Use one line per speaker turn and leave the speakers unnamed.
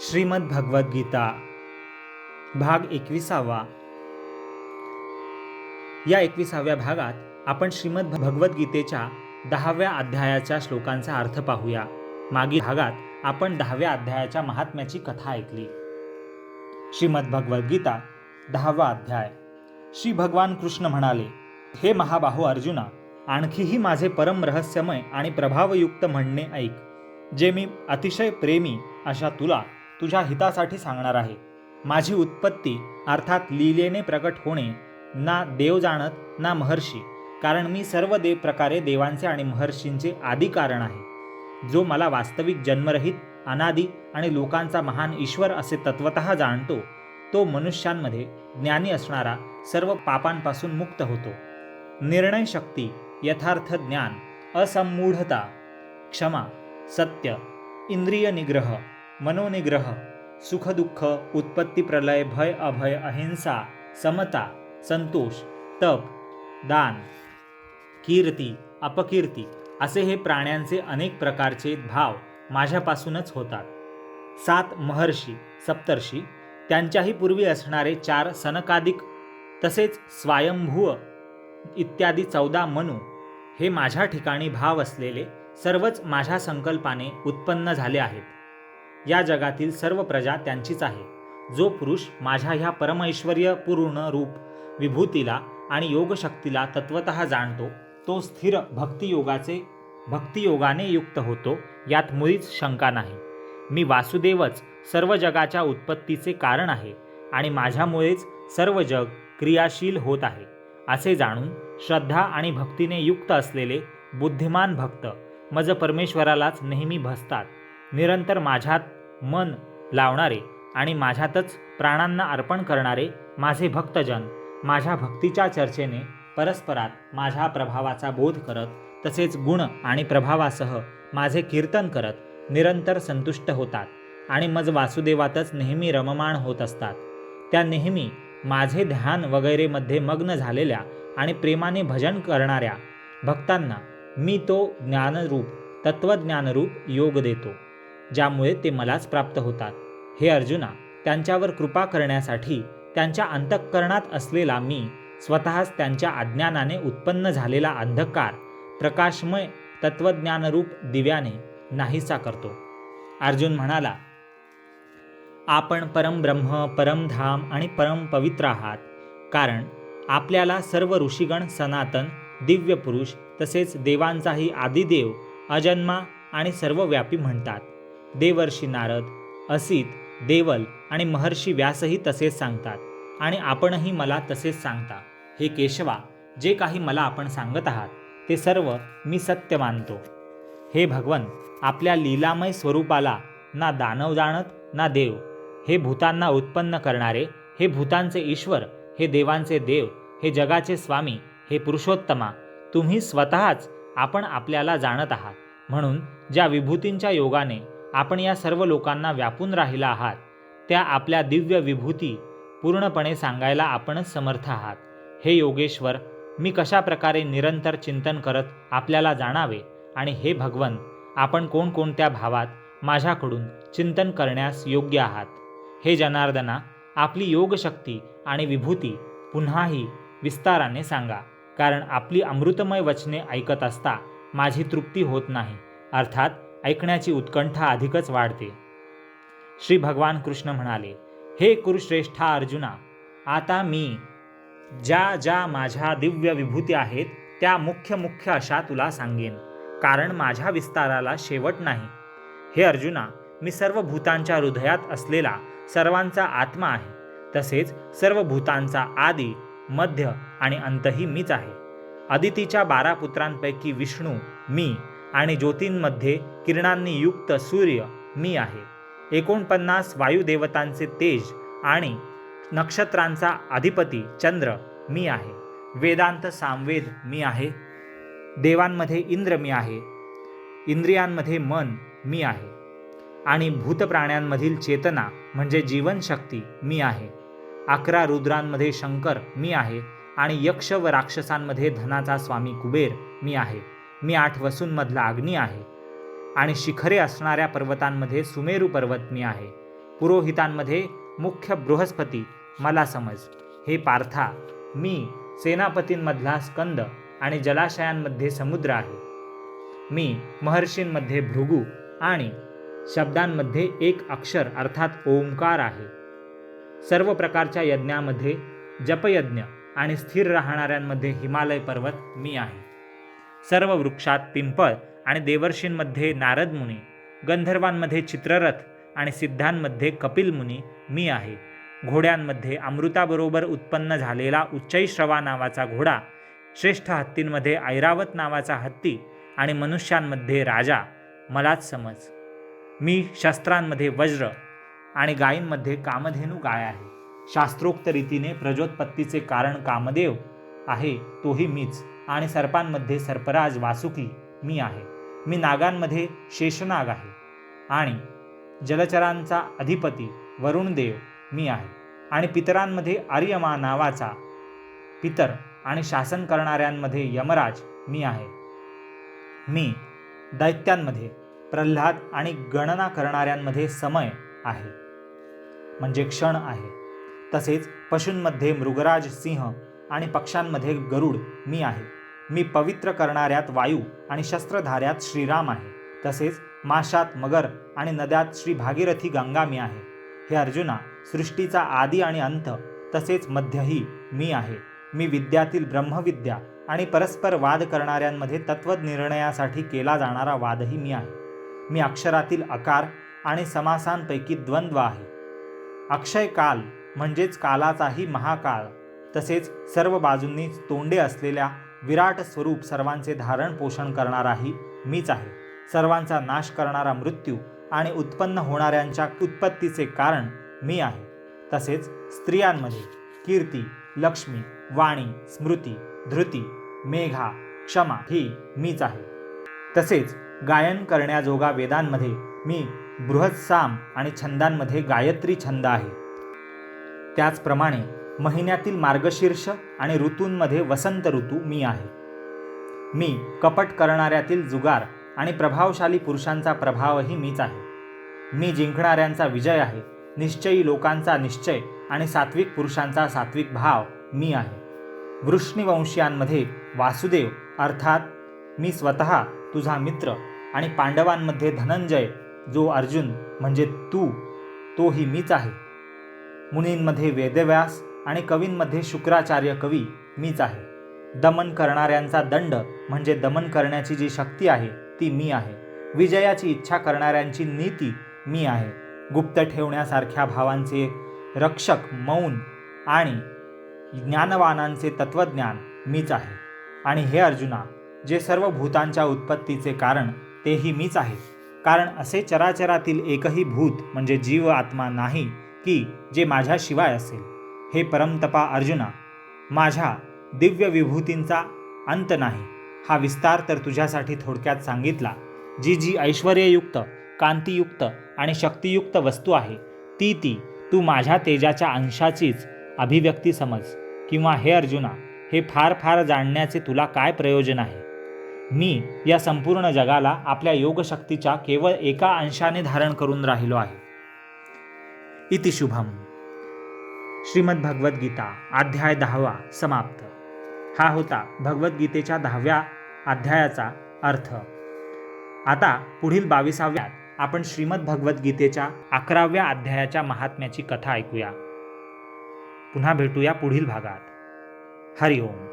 श्रीमद भगवद्गीता भाग एकविसावा. या एकविसाव्या भागात आपण श्रीमद भगवद्गीतेच्या दहाव्या अध्यायाच्या श्लोकांचा अर्थ पाहूया. मागील भागात आपण दहाव्या अध्यायाच्या महात्म्याची कथा ऐकली. श्रीमद भगवद्गीता दहावा अध्याय. श्री भगवान कृष्ण म्हणाले हे महाबाहू अर्जुना आणखीही माझे परम रहस्यमय आणि प्रभावयुक्त म्हणणे ऐक जे मी अतिशय प्रेमी अशा तुला तुझ्या हितासाठी सांगणार आहे. माझी उत्पत्ती अर्थात लीलेने प्रकट होणे ना देव जाणत ना महर्षी कारण मी सर्व देव प्रकारे देवांचे आणि महर्षींचे आदी कारण आहे. जो मला वास्तविक जन्मरहित अनादी आणि लोकांचा महान ईश्वर असे तत्वत जाणतो तो मनुष्यांमध्ये ज्ञानी असणारा सर्व पापांपासून मुक्त होतो. निर्णय शक्ती यथार्थ ज्ञान असंमूढता क्षमा सत्य इंद्रिय निग्रह मनोनिग्रह सुखदुःख उत्पत्ती प्रलय भय अभय अहिंसा समता संतोष तप दान कीर्ती अपकीर्ती असे हे प्राण्यांचे अनेक प्रकारचे भाव माझ्यापासूनच होतात. सात महर्षी सप्तर्षी त्यांच्याही पूर्वी असणारे चार सनकादिक तसेच स्वयंभूव इत्यादी चौदा मनू हे माझ्या ठिकाणी भाव असलेले सर्वच माझ्या संकल्पाने उत्पन्न झाले आहेत. या जगातील सर्व प्रजा त्यांचीच आहे. जो पुरुष माझ्या ह्या परमैश्वर्यपूर्ण रूप विभूतीला आणि योगशक्तीला तत्वत जाणतो तो स्थिर भक्तियोगाचे भक्तियोगाने युक्त होतो यात मुळीच शंका नाही. मी वासुदेवच सर्व जगाच्या उत्पत्तीचे कारण आहे आणि माझ्यामुळेच सर्व जग क्रियाशील होत आहे असे जाणून श्रद्धा आणि भक्तीने युक्त असलेले बुद्धिमान भक्त मज परमेश्वरालाच नेहमी भसतात निरंतर माझ्यात मन लावणारे आणि माझ्यातच प्राणांना अर्पण करणारे माझे भक्तजन माझ्या भक्तीच्या चर्चेने परस्परात माझ्या प्रभावाचा बोध करत तसेच गुण आणि प्रभावासह माझे कीर्तन करत निरंतर संतुष्ट होतात आणि मज वासुदेवातच नेहमी रममाण होत असतात. त्या नेहमी माझे ध्यान वगैरेमध्ये मग्न झालेल्या आणि प्रेमाने भजन करणाऱ्या भक्तांना मी तो ज्ञानरूप तत्वज्ञानरूप योग देतो. ज्यामुळे ते मलाच प्राप्त होतात. हे अर्जुना त्यांच्यावर कृपा करण्यासाठी त्यांच्या अंतःकरणात असलेला मी स्वतःच त्यांच्या अज्ञानाने उत्पन्न झालेला अंधकार प्रकाशमय तत्वज्ञानरूप दिव्याने नाहीसा करतो. अर्जुन म्हणाला आपण परमब्रह्म परमधाम आणि परम पवित्र आहात कारण आपल्याला सर्व ऋषीगण सनातन दिव्य पुरुष तसेच देवांचाही आदिदेव अजन्मा आणि सर्वव्यापी म्हणतात. देवर्षी नारद असित देवल आणि महर्षी व्यासही तसेच सांगतात आणि आपणही मला तसेच सांगता. हे केशवा जे काही मला आपण सांगत आहात ते सर्व मी सत्य मानतो. हे भगवन आपल्या लीलामय स्वरूपाला ना दानव जाणत ना देव. हे भूतांना उत्पन्न करणारे हे भूतांचे ईश्वर हे देवांचे देव हे जगाचे स्वामी हे पुरुषोत्तमा तुम्ही स्वतःच आपण आपल्याला जाणत आहात. म्हणून ज्या विभूतींच्या योगाने आपण या सर्व लोकांना व्यापून राहिला आहात. त्या आपल्या दिव्य विभूती पूर्णपणे सांगायला आपणच समर्थ आहात. हे योगेश्वर मी कशा प्रकारे निरंतर चिंतन करत आपल्याला जाणावे? आणि हे भगवन आपण कोणकोणत्या भावात माझ्याकडून चिंतन करण्यास योग्य आहात? हे जनार्दना आपली योगशक्ती आणि विभूती पुन्हाही विस्ताराने सांगा. कारण आपली अमृतमय वचने ऐकत असता माझी तृप्ती होत नाही. अर्थात ऐकण्याची उत्कंठा अधिकच वाढते. श्री भगवान कृष्ण म्हणाले हे कुरुश्रेष्ठा अर्जुना आता मी ज्या ज्या माझ्या दिव्य विभूती आहेत त्या मुख्य मुख्य अशा तुला सांगेन. कारण माझ्या विस्ताराला शेवट नाही. हे अर्जुना मी सर्व भूतांच्या हृदयात असलेला सर्वांचा आत्मा आहे. तसेच सर्व भूतांचा आदी मध्य आणि अंतही मीच आहे. अदितीच्या बारा पुत्रांपैकी विष्णू मी आणि ज्योतींमध्ये किरणांनी युक्त सूर्य मी आहे. एकोणपन्नास वायुदेवतांचे तेज आणि नक्षत्रांचा अधिपती चंद्र मी आहे. वेदांत सामवेद मी आहे. देवांमध्ये इंद्र मी आहे. इंद्रियांमध्ये मन मी आहे. आणि भूतप्राण्यांमधील चेतना म्हणजे जीवनशक्ती मी आहे. अकरा रुद्रांमध्ये शंकर मी आहे. आणि यक्ष व राक्षसांमध्ये धनाचा स्वामी कुबेर मी आहे. मी आठ वसूंमधला अग्नी आहे आणि शिखरे असणाऱ्या पर्वतांमध्ये सुमेरू पर्वत मी आहे. पुरोहितांमध्ये मुख्य बृहस्पती मला समज. हे पार्था मी सेनापतींमधला स्कंद आणि जलाशयांमध्ये समुद्र आहे. मी महर्षींमध्ये भृगू आणि शब्दांमध्ये एक अक्षर अर्थात ओंकार आहे. सर्व प्रकारच्या यज्ञामध्ये जपयज्ञ आणि स्थिर राहणाऱ्यांमध्ये हिमालय पर्वत मी आहे. सर्व वृक्षात पिंपळ आणि देवर्षींमध्ये नारद मुनी गंधर्वांमध्ये चित्ररथ आणि सिद्धांमध्ये कपिल मुनी मी आहे. घोड्यांमध्ये अमृताबरोबर उत्पन्न झालेला उच्चैश्रवा नावाचा घोडा श्रेष्ठ हत्तींमध्ये ऐरावत नावाचा हत्ती आणि मनुष्यांमध्ये राजा मलाच समज. मी शस्त्रांमध्ये वज्र आणि गायींमध्ये कामधेनू गाय आहे. शास्त्रोक्त रीतीने प्रजोत्पत्तीचे कारण कामदेव आहे तोही मीच. आणि सर्पांमध्ये सर्पराज वासुकी मी आहे. मी नागांमध्ये शेषनाग आहे. आणि जलचरांचा अधिपती वरुणदेव मी आहे. आणि पितरांमध्ये आर्यमा नावाचा पितर आणि शासन करणाऱ्यांमध्ये यमराज मी आहे. मी दैत्यांमध्ये प्रल्हाद आणि गणना करणाऱ्यांमध्ये समय आहे. म्हणजे क्षण आहे. तसेच पशूंमध्ये मृगराज सिंह आणि पक्षांमध्ये गरुड मी आहे. मी पवित्र करणाऱ्यात वायू आणि शस्त्रधाऱ्यात श्रीराम आहे. तसेच माशात मगर आणि नद्यात श्री भागीरथी गंगा मी आहे. हे अर्जुना सृष्टीचा आदी आणि अंत तसेच मध्यही मी आहे. मी विद्यातील ब्रह्मविद्या आणि परस्पर वाद करणाऱ्यांमध्ये तत्वनिर्णयासाठी केला जाणारा वादही मी आहे. मी अक्षरातील अकार आणि समासांपैकी द्वंद्व आहे. अक्षय काल म्हणजेच कालाचाही महाकाळ. तसेच सर्व बाजूंनी तोंडे असलेल्या विराट स्वरूप सर्वांचे धारण पोषण करणाराही मीच आहे. सर्वांचा नाश करणारा मृत्यू आणि उत्पन्न होणाऱ्यांच्या उत्पत्तीचे कारण मी आहे. तसेच स्त्रियांमध्ये कीर्ती लक्ष्मी वाणी स्मृती धृती मेघा क्षमा ही मीच आहे. तसेच गायन करण्याजोगा वेदांमध्ये मी बृहत्साम आणि छंदांमध्ये गायत्री छंद आहे. त्याचप्रमाणे महिन्यातील मार्गशीर्ष आणि ऋतूंमध्ये वसंत ऋतू मी आहे. मी कपट करणाऱ्यातील जुगार आणि प्रभावशाली पुरुषांचा प्रभावही मीच आहे. मी जिंकणाऱ्यांचा विजय आहे. निश्चयी लोकांचा निश्चय आणि सात्विक पुरुषांचा सात्विक भाव मी आहे. वृष्णीवंशीयांमध्ये वासुदेव अर्थात मी स्वतः तुझा मित्र आणि पांडवांमध्ये धनंजय जो अर्जुन म्हणजे तू तोही मीच आहे. मुनींमध्ये वेदव्यास आणि कवींमध्ये शुक्राचार्य कवी मीच आहे. दमन करणाऱ्यांचा दंड म्हणजे दमन करण्याची जी शक्ती आहे ती मी आहे. विजयाची इच्छा करणाऱ्यांची नीती मी आहे. गुप्त ठेवण्यासारख्या भावांचे रक्षक मौन आणि ज्ञानवानांचे तत्त्वज्ञान मीच आहे. आणि हे अर्जुना जे सर्व भूतांच्या उत्पत्तीचे कारण तेही मीच आहे. कारण असे चराचरातील एकही भूत म्हणजे जीव आत्मा नाही की जे माझ्याशिवाय असेल. हे परमतपा अर्जुना माझ्या दिव्य विभूतींचा अंत नाही. हा विस्तार तर तुझ्यासाठी थोडक्यात सांगितला. जी जी ऐश्वर्ययुक्त कांतीयुक्त आणि शक्तियुक्त वस्तू आहे ती ती तू माझ्या तेजाच्या अंशाचीच अभिव्यक्ती समज. किंवा हे अर्जुना हे फार फार जाणण्याचे तुला काय प्रयोजन आहे? मी या संपूर्ण जगाला आपल्या योगशक्तीच्या केवळ एका अंशाने धारण करून राहिलो आहे. इति शुभम. श्रीमद भगवद्गीता अध्याय दहावा समाप्त. हा होता भगवद्गीतेच्या दहाव्या अध्यायाचा अर्थ. आता पुढील बावीसाव्यात आपण श्रीमद भगवद्गीतेच्या अकराव्या अध्यायाच्या महात्म्याची कथा ऐकूया. पुन्हा भेटूया पुढील भागात. हरिओम.